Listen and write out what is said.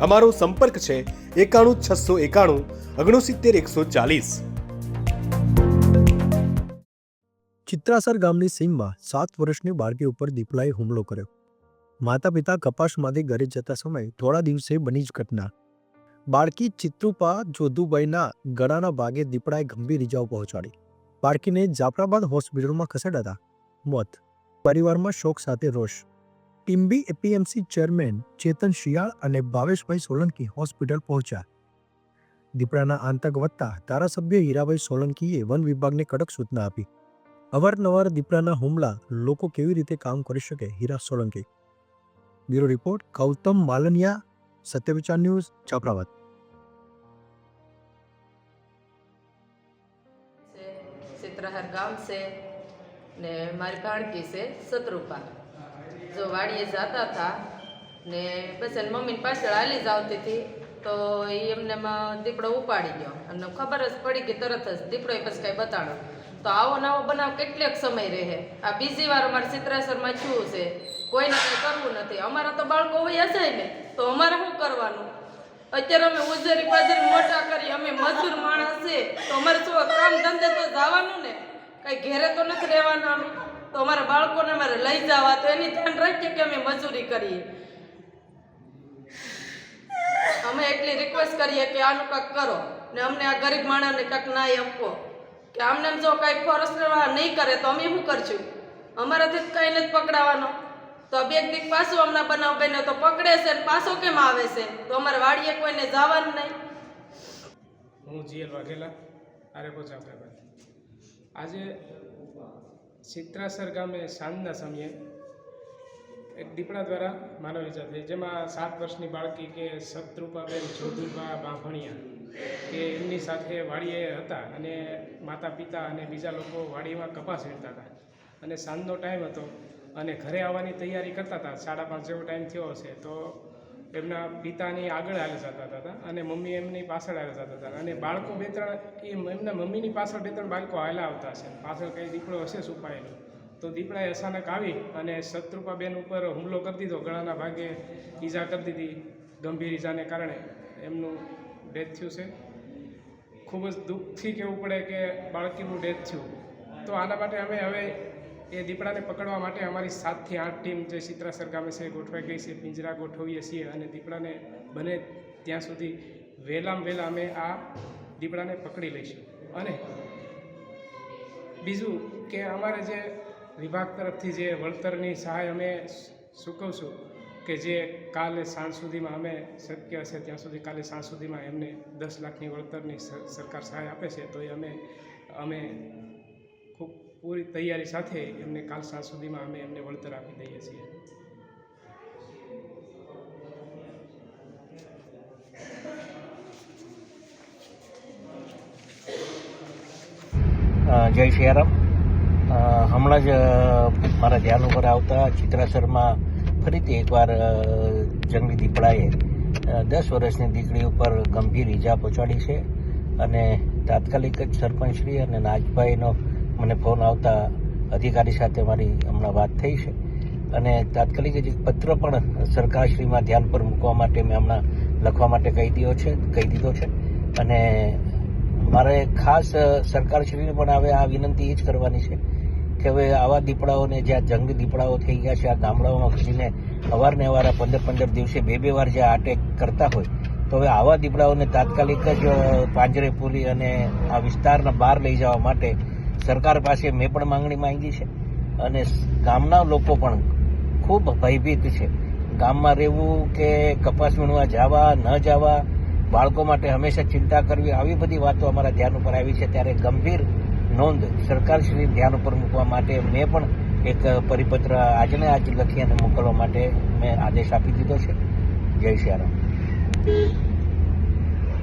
અમારો સંપર્ક છે એકાણું છસો એકાણું ઓગણસિત્તેર એકસો ચાલીસ. ચિત્રાસર ગામની સીમમાં સાત વર્ષની બાળકી ઉપર દીપડાએ હુમલો કર્યો. માતા પિતા કપાસમાંથી ઘરે જતા સમયે થોડા દિવસે બની જ ઘટના. બાળકી ચિત્રુપા જોધુભાઈના ગળાના ભાગે દીપડાએ ગંભીર ઇજાઓ પહોંચાડી. બાળકીને જાફરાબાદ હોસ્પિટલમાં ખસેડાતા મોત. પરિવારમાં શોક સાથે રોષ. ટીમ્બી એપીએમસી ચેરમેન ચેતન શિયાળ અને ભાવેશભાઈ સોલંકી હોસ્પિટલ પહોંચ્યા. દીપડાના આતંક વધતા ધારાસભ્ય હીરાભાઈ સોલંકીએ વન વિભાગને કડક સૂચના આપી. અવારનવાર દીપડાના હુમલા લોકો કેવી રીતે કામ કરી શકે Hira Solanki? Bureau report, Gautam Malaniya, Satyavichar news Chaprawat Chitrahar ગામ છે ને મારી ભાણકી છે શત્રુપા જો વાડીએ જતા હતા ને બસ એની મમ્મીની પાછળ હાલી જ આવતી હતી, તો એ એમને દીપડો ઉપાડી ગયો. અને ખબર જ પડી ગઈ તરત જ દીપડો એ પછી કાંઈ બતાડો તો આવો નવો બનાવ કેટલેક સમય રહે. આ બીજી વાર અમારે ચિત્રાસરમાં છું છે. કોઈને કંઈ કરવું નથી. અમારા તો બાળકો હોય જાય ને, તો અમારે શું કરવાનું? અત્યારે અમે ઉજરી પાજરી મોટા કરી, અમે મજૂર માણસ છે, તો અમારે શું કામ ધંધે તો જવાનું ને? કઈ ઘેરે તો નથી રહેવાના તો અમારા બાળકોને અમારે લઈ જવા, તો એની ધ્યાન રાખીએ કે અમે મજૂરી કરીએ. અમે એટલી રિક્વેસ્ટ કરીએ કે આનું કંઈક કરો. ને અમને આ ગરીબ માણસને કાંઈક ના આપવો કે આમને જો કાંઈ ફોરેસ્ટવાળા નહીં કરે, તો અમે શું કરશું? અમારાથી જ કંઈ નથી પકડાવાનો. તો બે દીક પાછું હમણાં બનાવ બન્યો તો પકડે છે ને પાછો કેમ આવે છે? તો અમારે વાડીએ કોઈને જવાનું નહીં. હું જીએલ વાઘેલા આરે પોચા આજે ચિત્રાસર ગામે સાંજના સમયે એક દીપડા દ્વારા માનવ ઇજા થઈ. જેમાં સાત વર્ષની બાળકી કે શત્રુપાબેન જોધુબા બાંભણિયા કે એમની સાથે વાડીએ હતા અને માતા પિતા અને બીજા લોકો વાડીમાં કપાસ વીણતા હતા. અને સાંજનો ટાઈમ હતો અને ઘરે આવવાની તૈયારી કરતા હતા. સાડા પાંચ જેવો ટાઈમ થયો હશે તો એમના પિતાની આગળ હાલે જતા હતા અને મમ્મી એમની પાછળ હાલે જતા હતા. અને બાળકો બે ત્રણ, એ એમના મમ્મીની પાછળ બે ત્રણ બાળકો હાલા આવતા હશે. પાછળ કંઈ દીપડો હશે છુપાયેલો તો દીપડાએ અચાનક આવી અને શત્રુપાબેન ઉપર હુમલો કરી દીધો. ગળાના ભાગે ઈજા કરી દીધી. ગંભીર ઈજાને કારણે એમનું ડેથ થયું છે. ખૂબ જ દુઃખથી કહેવું પડે કે બાળકીનું ડેથ થયું. તો આના માટે અમે હવે એ દીપડાને પકડવા માટે અમારી સાતથી આઠ ટીમ જે ચિત્રાસર ગામે છે ગોઠવાઈ ગઈ છે, પિંજરા ગોઠવીએ છીએ અને દીપડાને બને ત્યાં સુધી વહેલામાં વહેલા અમે આ દીપડાને પકડી લઈશું. અને બીજું કે અમારે જે વિભાગ તરફથી જે વળતરની સહાય અમે ચૂકવશું કે જે કાલે સાંજ સુધીમાં અમે શક્ય હશે ત્યાં સુધી કાલે સાંજ સુધીમાં એમને દસ લાખની વળતરની સર- સરકાર સહાય આપે છે, તો એ અમે અમે પૂરી તૈયારી સાથે એમને કાલ સાંજ સુધીમાં અમે એમને વળતર આપી દઈએ છીએ. જય સિયારામ. હમણાં જ મારા ધ્યાન ઉપર આવતા ચિત્રાસરમાં ફરીથી એકવાર જંગલી દીપડાએ દસ વર્ષની દીકરી ઉપર ગંભીર ઈજા પહોંચાડી છે. અને તાત્કાલિક જ સરપંચશ્રી અને નાજભાઈનો મને ફોન આવતા અધિકારી સાથે મારી હમણાં વાત થઈ છે. અને તાત્કાલિક જ પત્ર પણ સરકારશ્રીમાં ધ્યાન પર મૂકવા માટે મેં હમણાં લખવા માટે કહી દીધો છે, કહી દીધો છે. અને મારે ખાસ સરકારશ્રીને પણ હવે આ વિનંતી એ જ કરવાની છે કે હવે આવા દીપડાઓને જ્યાં જંગ દીપડાઓ થઈ ગયા છે, આ ગામડાઓમાં ઘૂસીને અવારને અવાર પંદર પંદર દિવસે બે બે વાર જે અટેક કરતા હોય, તો હવે આવા દીપડાઓને તાત્કાલિક જ પાંજરે પૂરી અને આ વિસ્તારના બહાર લઈ જવા માટે સરકાર પાસે મેં પણ માંગણી માંગી છે અને ગામના લોકો પણ ખૂબ ભયભીત છે. ગામમાં રહેવું કે કપાસ વીણવા જવા, ન જવા, બાળકો માટે હંમેશા ચિંતા કરવી, આવી બધી વાતો અમારા ધ્યાન ઉપર આવી છે. ત્યારે ગંભીર નોંધ સરકારશ્રી ધ્યાન ઉપર મૂકવા માટે મેં પણ એક પરિપત્ર આજને આજ લખી અને મોકલવા માટે મેં આદેશ આપી દીધો છે. જય શ્રી રામ.